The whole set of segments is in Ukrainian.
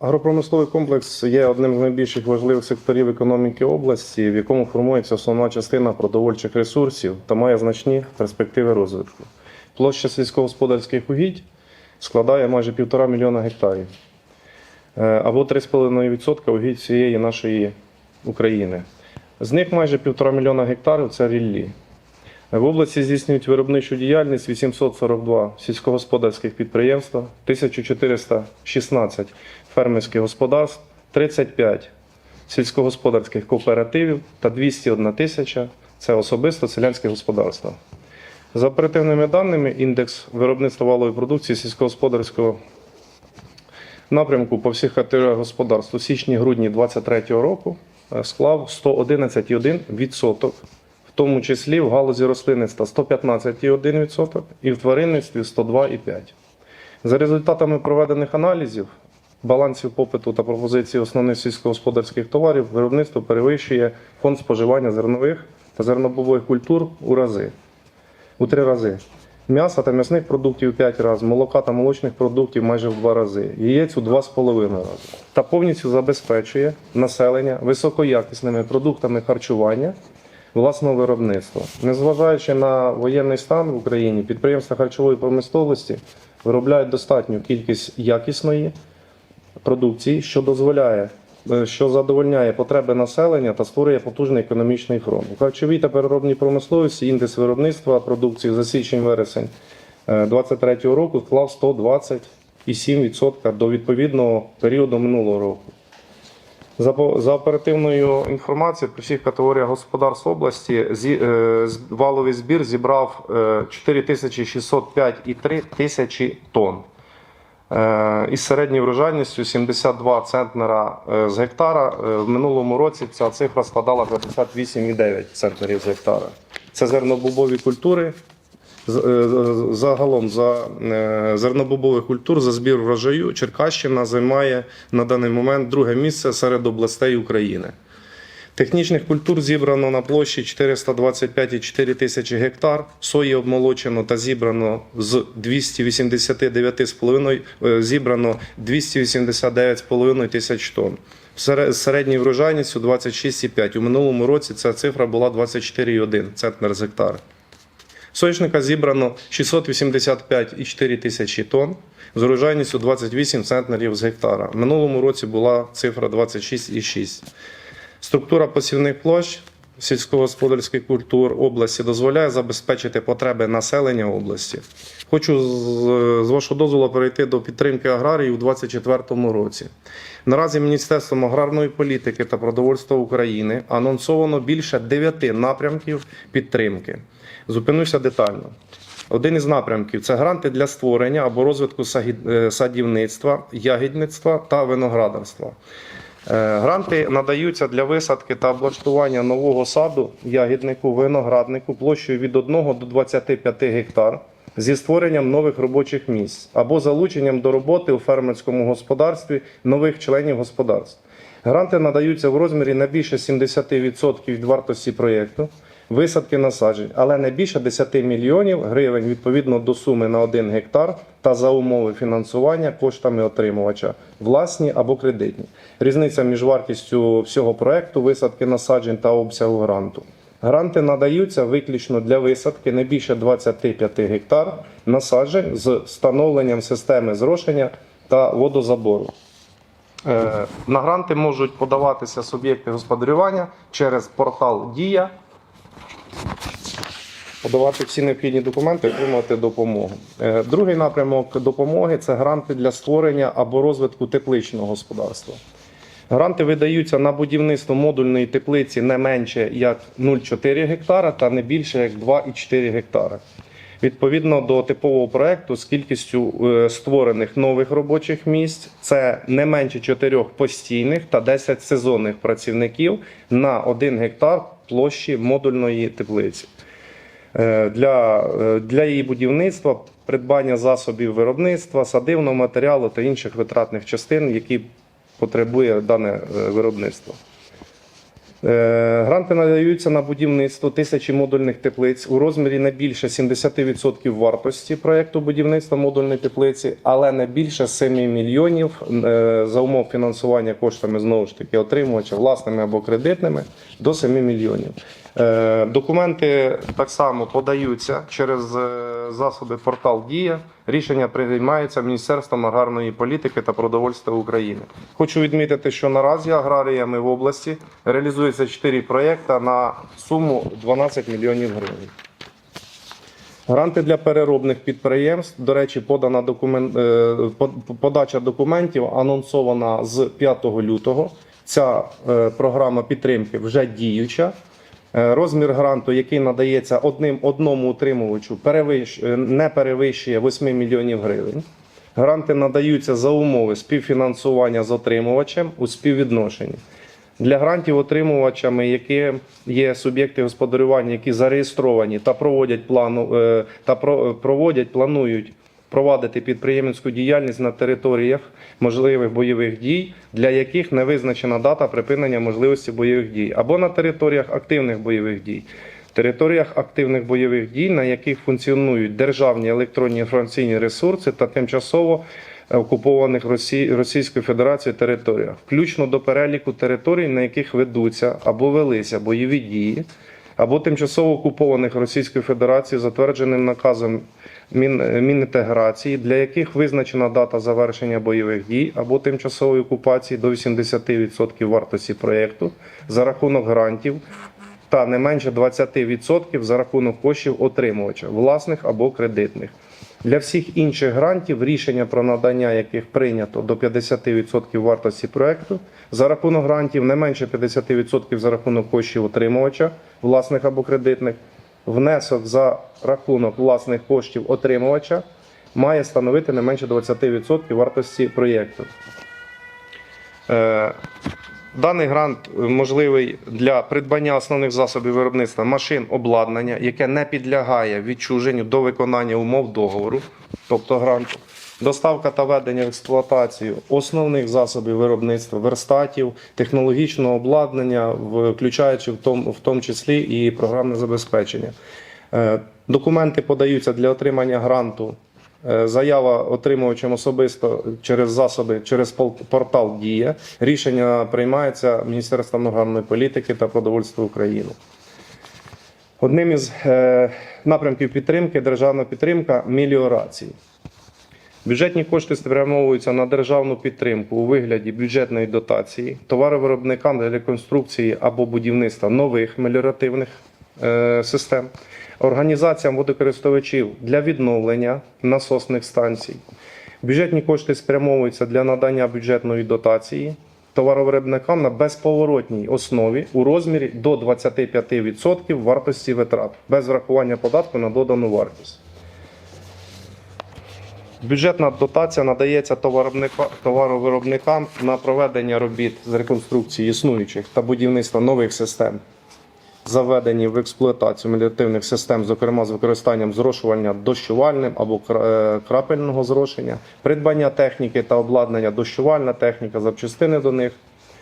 Агропромисловий комплекс є одним з найбільших важливих секторів економіки області, в якому формується основна частина продовольчих ресурсів та має значні перспективи розвитку. Площа сільськогосподарських угідь складає майже півтора мільйона гектарів е, або 3,5% угідь всієї нашої України. З них майже півтора мільйона гектарів це ріллі. В області здійснюють виробничу діяльність 842 сільськогосподарських підприємства, 1416 фермерських господарств, 35 сільськогосподарських кооперативів та 201 тисяча це особисто селянське господарство. За оперативними даними, індекс виробництва валової продукції сільськогосподарського напрямку по всіх категоріях господарств у січні-грудні 2023 року е, склав 111,1%, в тому числі в галузі рослинництва 115,1% і в тваринництві 102,5%. За результатами проведених аналізів балансів попиту та пропозиції основних сільськогосподарських товарів виробництво перевищує фонд споживання зернових та зернобобових культур у рази у три рази. М'яса та м'ясних продуктів у 5 разів, молока та молочних продуктів майже в 2 рази, яєць у 2,5 рази. Та повністю забезпечує населення високоякісними продуктами харчування власного виробництва. Незважаючи на воєнний стан в Україні, підприємства харчової промисловості виробляють достатню кількість якісної продукції, що дозволяє, е, що задовольняє потреби населення та створює потужний економічний фронт. У харчовій та переробній промисловості індекс виробництва продукції за січень-вересень 2023 року склав 120,7% до відповідного періоду минулого року. За, оперативною інформацією при всіх категоріях господарств області е, валовий збір зібрав е, 4605,3 тисячі тонн. Е, із середньою врожайністю 72 центнера з гектара. В минулому році ця цифра складала 58,9 центнерів з гектара. Це зернобобові культури. Е, Загалом за е, зернобобових культур за збір врожаю Черкащина займає на даний момент друге місце серед областей України. Технічних культур зібрано на площі 425,4 тисячі гектар. Сої обмолочено та зібрано з 289,5 е, зібрано 289,5 тисяч тонн. Сере- З середньою врожайністю 26,5. У минулому році ця цифра була 24,1 центнер з гектара. Соняшника зібрано 685,4 тисячі тонн з урожайністю 28 центнерів з гектара. Минулому році була цифра 26,6. Структура посівних площ сільськогосподарських культур області дозволяє забезпечити потреби населення області. Хочу з, вашого дозволу перейти до підтримки аграріїв у 2024 році. Наразі Міністерством аграрної політики та продовольства України анонсовано більше 9 напрямків підтримки. Зупинуся детально. Один із напрямків це гранти для створення або розвитку е, садівництва, ягідництва та виноградарства. Е, Гранти надаються для висадки та облаштування нового саду, ягіднику, винограднику площею від 1 до 25 гектар зі створенням нових робочих місць або залученням до роботи у фермерському господарстві нових членів господарств. Гранти надаються в розмірі на більше 70% від вартості проєкту, висадки насаджень, але не більше 10 мільйонів гривень відповідно до суми на 1 гектар та за умови фінансування коштами отримувача, власні або кредитні. Різниця між вартістю всього проекту, висадки насаджень та обсягу гранту. Гранти надаються виключно для висадки не більше 25 гектар насаджень з встановленням системи зрошення та водозабору. Е, На гранти можуть подаватися суб'єкти господарювання через портал Дія, подавати всі необхідні документи, отримати допомогу. Е, Другий напрямок допомоги це гранти для створення або розвитку тепличного господарства. Гранти видаються на будівництво модульної теплиці не менше як 0,4 гектара та не більше як 2,4 гектара. Відповідно до типового проекту з кількістю е, створених нових робочих місць це не менше 4 постійних та 10 сезонних працівників на 1 гектар площі модульної теплиці. Е, Для, е, для її будівництва, придбання засобів виробництва, садивного матеріалу та інших витратних частин, які потребує дане е, виробництво. Гранти надаються на будівництво тисячі модульних теплиць у розмірі не більше 70% вартості проєкту будівництва модульної теплиці, але не більше 7 мільйонів за умов фінансування коштами знову ж таки отримувача власними або кредитними до 7 мільйонів. Е, Документи так само подаються через е, засоби портал Дія. Рішення приймається Міністерством аграрної політики та продовольства України. Хочу відмітити, що наразі аграріями в області реалізується 4 проєкти на суму 12 мільйонів гривень. Гранти для переробних підприємств. До речі, подана документ, е, подача документів анонсована з 5 лютого. Ця програма підтримки вже діюча. Е, Розмір гранту, який надається одним одному утримувачу, перевищ, е, не перевищує 8 мільйонів гривень. Гранти надаються за умови співфінансування з отримувачем у співвідношенні. Для грантів отримувачами, які є суб'єкти господарювання, які зареєстровані та проводять плану е, та про- проводять, планують провадити підприємницьку діяльність на територіях можливих бойових дій, для яких не визначена дата припинення можливості бойових дій, або на територіях активних бойових дій. Територіях активних бойових дій, на яких функціонують державні електронні інформаційні ресурси та тимчасово окупованих Росі... Російською Федерацією територіях, включно до переліку територій, на яких ведуться або велися бойові дії, або тимчасово окупованих Російською Федерацією затвердженим наказом. Мінінтеграції, для яких визначена дата завершення бойових дій або тимчасової окупації до 80% вартості проєкту за рахунок грантів та не менше 20% за рахунок коштів отримувача, власних або кредитних. Для всіх інших грантів рішення про надання яких прийнято до 50% вартості проекту за рахунок грантів не менше 50% за рахунок коштів отримувача, власних або кредитних. Внесок за рахунок власних коштів отримувача має становити не менше 20% вартості проєкту. Е, Даний грант можливий для придбання основних засобів виробництва машин обладнання, яке не підлягає відчуженню до виконання умов договору, тобто гранту, доставка та введення в експлуатацію основних засобів виробництва, верстатів, технологічного обладнання, включаючи в тому, в тому числі і програмне забезпечення. Е, Документи подаються для отримання гранту Е, Заява отримувачем особисто через засоби, через портал Дія. Рішення приймається Міністерством аграрної політики та продовольства України. Одним із е, напрямків підтримки державна підтримка меліорації. Бюджетні кошти спрямовуються на державну підтримку у вигляді бюджетної дотації, товаровиробникам для реконструкції або будівництва нових меліоративних е, систем, організаціям водокористувачів для відновлення насосних станцій. Бюджетні кошти спрямовуються для надання бюджетної дотації товаровиробникам на безповоротній основі у розмірі до 25% вартості витрат без врахування податку на додану вартість. Бюджетна дотація надається товаровиробникам на проведення робіт з реконструкції існуючих та будівництва нових систем, заведені в експлуатацію меліоративних систем, зокрема з використанням зрошування дощувальним або е, крапельного зрошення, придбання техніки та обладнання дощувальна техніка, запчастини до них.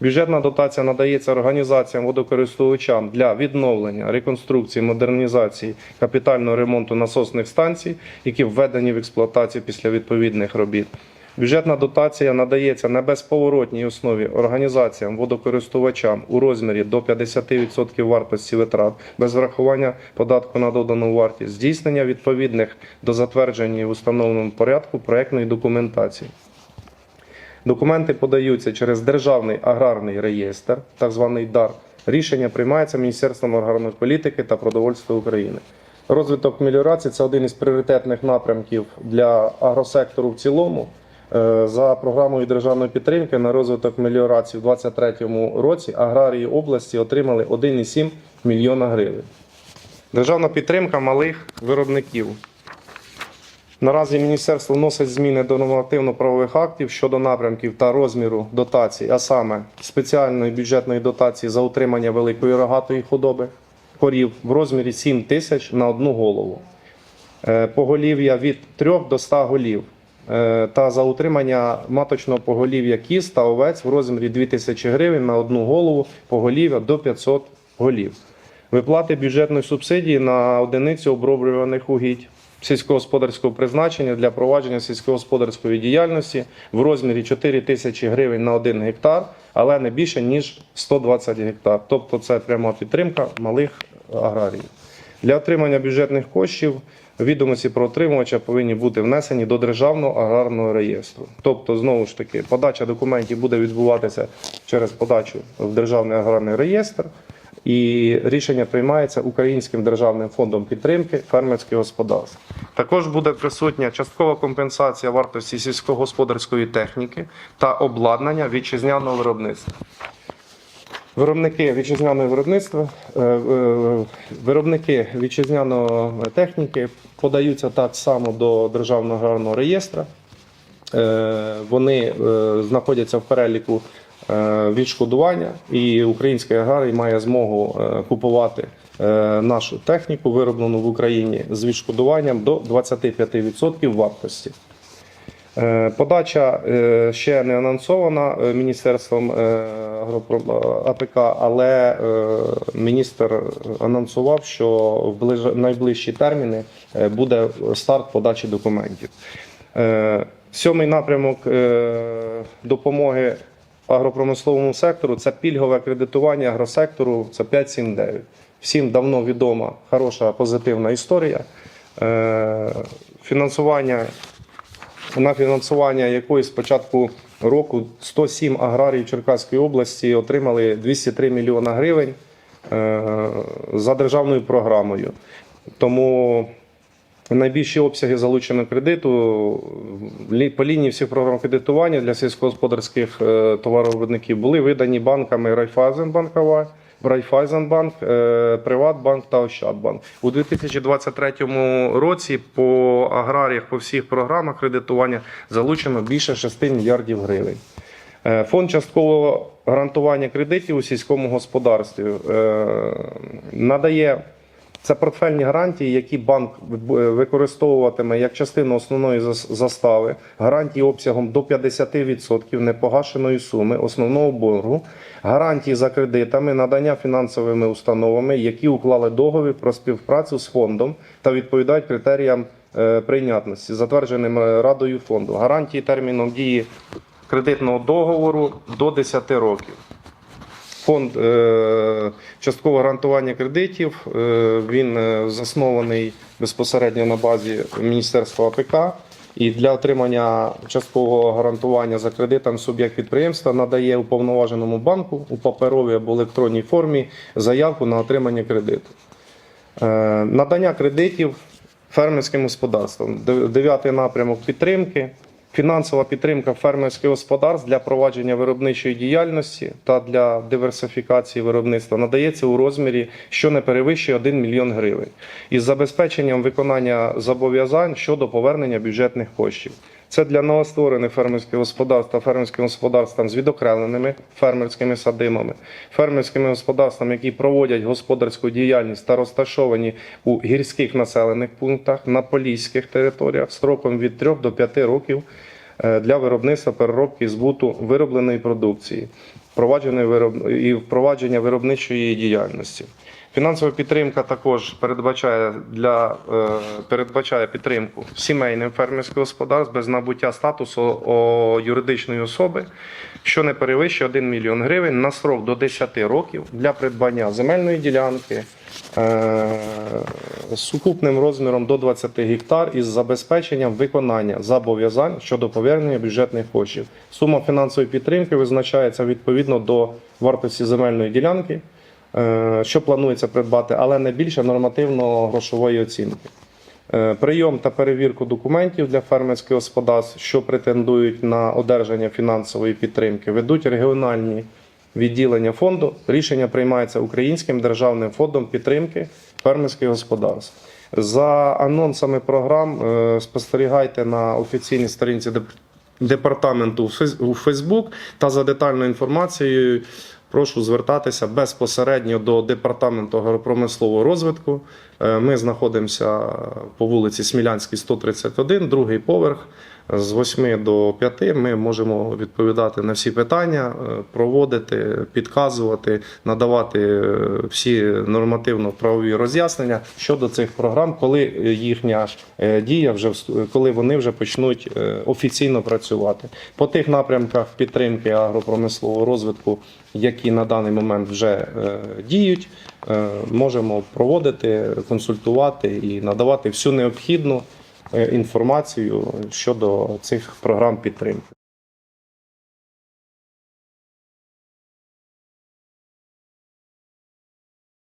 Бюджетна дотація надається організаціям водокористувачам для відновлення, реконструкції, модернізації, капітального ремонту насосних станцій, які введені в експлуатацію після відповідних робіт. Бюджетна дотація надається на безповоротній основі організаціям водокористувачам у розмірі до 50% вартості витрат без врахування податку на додану вартість, здійснення відповідних до затвердження в установленому порядку проектної документації. Документи подаються через Державний аграрний реєстр, так званий ДАР. Рішення приймається Міністерством аграрної політики та продовольства України. Розвиток меліорації це один із пріоритетних напрямків для агросектору в цілому. Е, За програмою державної підтримки на розвиток меліорації у 2023 році аграрії області отримали 1,7 мільйона гривень. Державна підтримка малих виробників. Наразі міністерство вносить зміни до нормативно-правових актів щодо напрямків та розміру дотацій, а саме спеціальної бюджетної дотації за утримання великої рогатої худоби корів в розмірі 7 тисяч на одну голову. Е, Поголів'я від 3 до 100 голів е, та за утримання маточного поголів'я кіз та овець в розмірі 2000 гривень на одну голову поголів'я до 500 голів. Виплати бюджетної субсидії на одиницю оброблюваних угідь сільськогосподарського призначення для провадження сільськогосподарської діяльності в розмірі 4 тисячі гривень на 1 гектар, але не більше ніж 120 гектар. Тобто це пряма підтримка малих аграріїв. Для отримання бюджетних коштів відомості про отримувача повинні бути внесені до державного аграрного реєстру. Тобто, знову ж таки, подача документів буде відбуватися через подачу в державний аграрний реєстр. І рішення приймається Українським державним фондом підтримки фермерських господарств. Також буде присутня часткова компенсація вартості сільськогосподарської техніки та обладнання вітчизняного виробництва. Виробники вітчизняного виробництва, е, е, виробники вітчизняної техніки подаються так само до Державного аграрного реєстру. Е, Вони знаходяться в переліку відшкодування, і український аграрій має змогу е, купувати е, нашу техніку, вироблену в Україні, з відшкодуванням до 25% вартості. Е, Подача е, ще не анонсована е, міністерством е, АПК, але е, міністр анонсував, що в найближчі терміни е, буде старт подачі документів. Е, Сьомий напрямок е, агропромисловому сектору це пільгове кредитування агросектору. Це 5.7.9. Всім давно відома хороша позитивна історія. Е, Фінансування на фінансування якої з початку року 107 аграріїв Черкаської області отримали 203 мільйона гривень е, за державною програмою. Тому найбільші обсяги залученого кредиту по лінії всіх програм кредитування для сільськогосподарських е, товаровиробників були видані банками Райфайзенбанк АВА, Райфайзенбанк, е, Приватбанк та Ощадбанк. У 2023 році по аграріях по всіх програмах кредитування залучено більше 6 мільярдів гривень. Е, Фонд часткового гарантування кредитів у сільському господарстві надає це портфельні гарантії, які банк використовуватиме як частину основної застави, гарантії обсягом до 50% непогашеної суми основного боргу, гарантії за кредитами, надання фінансовими установами, які уклали договір про співпрацю з фондом та відповідають критеріям е, прийнятності, затвердженим е, радою фонду, гарантії терміном дії кредитного договору до 10 років. Фонд е, часткового гарантування кредитів е, він е, заснований безпосередньо на базі Міністерства АПК. І для отримання часткового гарантування за кредитом суб'єкт підприємства надає уповноваженому банку у паперовій або електронній формі заявку на отримання кредиту. Надання кредитів фермерським господарствам. Дев'ятий напрямок підтримки. Фінансова підтримка фермерських господарств для провадження виробничої діяльності та для диверсифікації виробництва надається у розмірі, що не перевищує 1 мільйон гривень, із забезпеченням виконання зобов'язань щодо повернення бюджетних коштів. Це для новостворених фермерських господарств та фермерським господарствам з відокремленими фермерськими садимами, фермерськими господарствами, які проводять господарську діяльність та розташовані у гірських населених пунктах на поліських територіях строком від 3 до 5 років е, для виробництва переробки збуту виробленої продукції, впровадженої вироб... і впровадження виробничої діяльності. Фінансова підтримка також передбачає для е, передбачає підтримку сімейним фермерських господарств без набуття статусу юридичної особи, що не перевищує 1 мільйон гривень на срок до 10 років для придбання земельної ділянки е, з сукупним розміром до 20 гектар із забезпеченням виконання зобов'язань щодо повернення бюджетних коштів. Сума фінансової підтримки визначається відповідно до вартості земельної ділянки що планується придбати, але не більше нормативно-грошової оцінки. Е, Прийом та перевірку документів для фермерських господарств, що претендують на одержання фінансової підтримки, ведуть регіональні відділення фонду. Рішення приймається Українським державним фондом підтримки фермерських господарств. За анонсами програм е, спостерігайте на офіційній сторінці департаменту у Фейсбук та за детальною інформацією прошу звертатися безпосередньо до департаменту агропромислового розвитку. Е, Ми знаходимося по вулиці Смілянській, 131, другий поверх. З 8 до 5 ми можемо відповідати на всі питання, е, проводити, підказувати, надавати е, всі нормативно-правові роз'яснення щодо цих програм, коли їхня е, дія вже коли вони вже почнуть офіційно працювати. По тих напрямках підтримки агропромислового розвитку, які на даний момент вже діють, можемо проводити, консультувати і надавати всю необхідну інформацію щодо цих програм підтримки.